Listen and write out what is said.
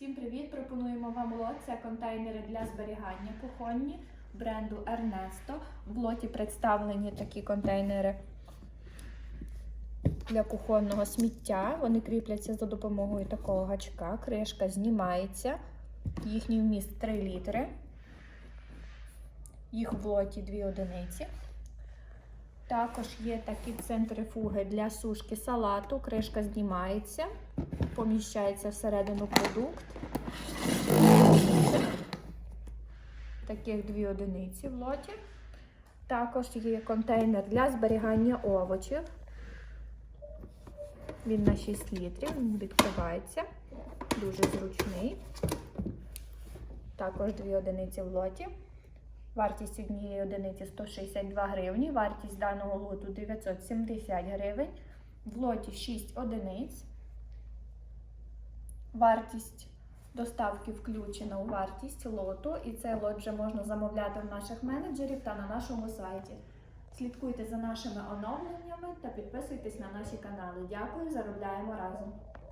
Всім привіт! Пропонуємо вам лот. Це контейнери для зберігання кухонні бренду Ernesto. В лоті представлені такі контейнери для кухонного сміття. Вони кріпляться за допомогою такого гачка. Кришка знімається. Їхній вміст 3 літри. Їх в лоті 2 одиниці. Також є такі центрифуги для сушки салату. Кришка знімається, поміщається всередину продукт. Таких дві одиниці в лоті. Також є контейнер для зберігання овочів. Він на 6 літрів, він відкривається. Дуже зручний. Також дві одиниці в лоті. Вартість однієї одиниці 162 гривні, вартість даного лоту 970 гривень. В лоті 6 одиниць. Вартість доставки включена у вартість лоту, і цей лот вже можна замовляти в наших менеджерів та на нашому сайті. Слідкуйте за нашими оновленнями та підписуйтесь на наші канали. Дякую, заробляємо разом!